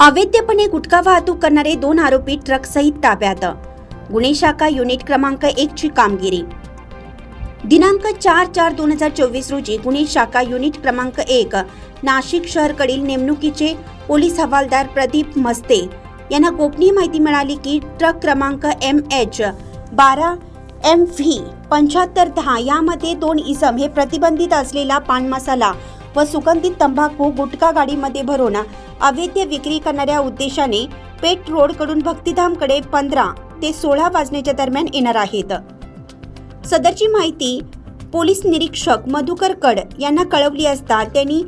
अवैधपणे गुटखा वाहतूक करणारे दोन आरोपी ट्रकसहित ताब्यात. गुन्हे शाखा युनिट क्रमांक एक ची कामगिरी. दिनांक चार चार दोन हजार चोवीस रोजी गुन्हे शाखा युनिट क्रमांक एक नाशिक शहरकडील नेमणुकीचे पोलीस हवालदार प्रदीप मस्ते यांना गोपनीय माहिती मिळाली की ट्रक क्रमांक एम एच बारा एम व्ही पंच्याहत्तर दहा यामध्ये दोन इसम हे प्रतिबंधित असलेला पान मसाला व सुगंधित तंबाखू गुटखा गाडीमध्ये भरून अवैध विक्री करणाऱ्या उद्देशाने पेट रोडकडून भक्तिधामकडे पंधरा ते सोळा वाजण्याच्या दरम्यान येणार आहेत. सदरची माहिती पोलीस निरीक्षक मधुकर कड यांना कळवली असता त्यांनी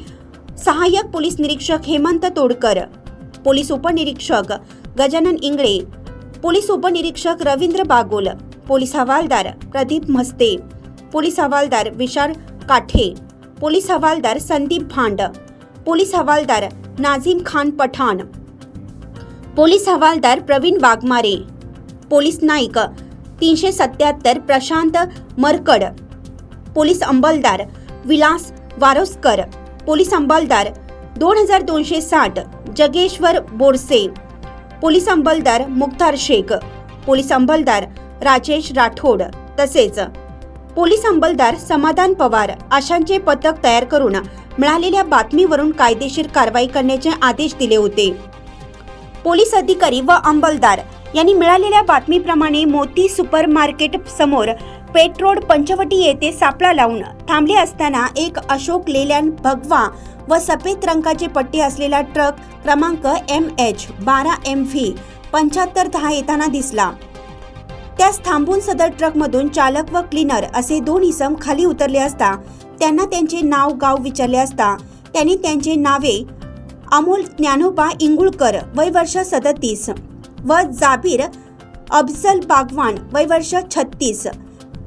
सहाय्यक पोलीस निरीक्षक हेमंत तोडकर पोलीस उपनिरीक्षक गजानन इंगळे पोलीस उपनिरीक्षक रवींद्र बागोल पोलीस हवालदार प्रदीप मस्ते पोलीस हवालदार विशाल काठे पोलीस हवालदार संदीप भांड पोलीस हवालदार नाझीम खान पठाण पोलीस हवालदार प्रवीण वाघमारे पोलीस नाईक तीनशे सत्याहत्तर प्रशांत मरकड पोलीस अंबलदार विलास वारोस्कर पोलीस अंबलदार दोन हजार दोनशे साठ जगेश्वर बोरसे पोलीस अंबलदार मुख्तार शेख पोलीस अंबलदार राजेश राठोड तसेच पोलीस अंमलदार समाधान पवार अशांचे पथक तयार करून मिळालेल्या बातमीवरून कायदेशीर कारवाई करण्याचे आदेश दिले होते. पोलीस अधिकारी व अंमलदार यांनी मिळालेल्या बातमीप्रमाणे मोती सुपर मार्केट समोर पेट्रोड पंचवटी येथे सापळा लावून थांबले असताना एक अशोक लेल्यान भगवा व सफेद रंगाचे पट्टी असलेला ट्रक क्रमांक एम एच बारा एम व्ही पंच्याहत्तर दहा येताना दिसला. त्यास थांबून सदर ट्रकमधून चालक व क्लीनर असे दोन इसम खाली उतरले असता त्यांना त्यांचे नाव गाव विचारले असता त्यांनी त्यांचे नावे अमोल ज्ञानोबा इंगुळकर वय वर्ष सदतीस व जाबीर अफजल बागवान वय वर्ष छत्तीस.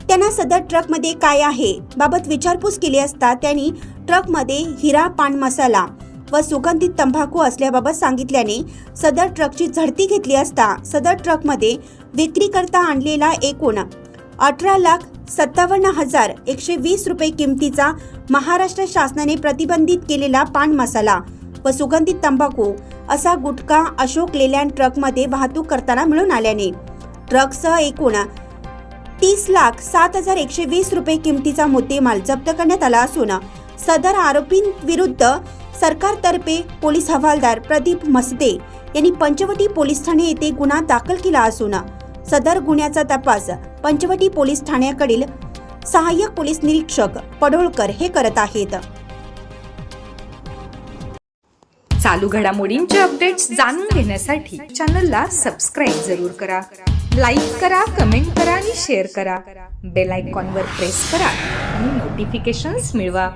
त्यांना सदर ट्रकमध्ये काय आहे? बाबत विचारपूस केली असता त्यांनी ट्रकमध्ये हिरा पान मसाला व सुगंधित तंबाखू असल्याबाबत सांगितल्याने सदर ट्रकची झडती घेतली असता सदर ट्रकमध्ये विक्रीकरता आणलेला एकूण अठरा लाख सत्तावन्न हजार एकशे वीस रुपये किमतीचा महाराष्ट्र शासनाने प्रतिबंधित केलेला पान मसाला व सुगंधित तंबाखू असा गुटखा अशोक लेलँड ट्रकमध्ये वाहतूक करताना मिळून आल्याने ट्रकसह एकूण तीस लाख सात हजार एकशे वीस रुपये किमतीचा मुद्देमाल जप्त करण्यात आला असून सदर आरोपींविरुद्ध सरकारतर्फे पोलीस हवालदार प्रदीप मसदे यांनी पंचवटी पोलीस ठाणे येथे गुन्हा दाखल केला असून सदर गुन्ह्याचा तपास पंचवटी पोलीस ठाण्याकडील सहाय्यक पोलीस निरीक्षक पडोळकर हे करत आहेत. चालू घडामोडींचे अपडेट्स जाणून घेण्यासाठी चॅनलला सबस्क्राईब जरूर करा. लाईक करा कमेंट करा आणि शेअर करा. बेल आयकॉनवर प्रेस करा आणि नोटिफिकेशन्स मिळवा.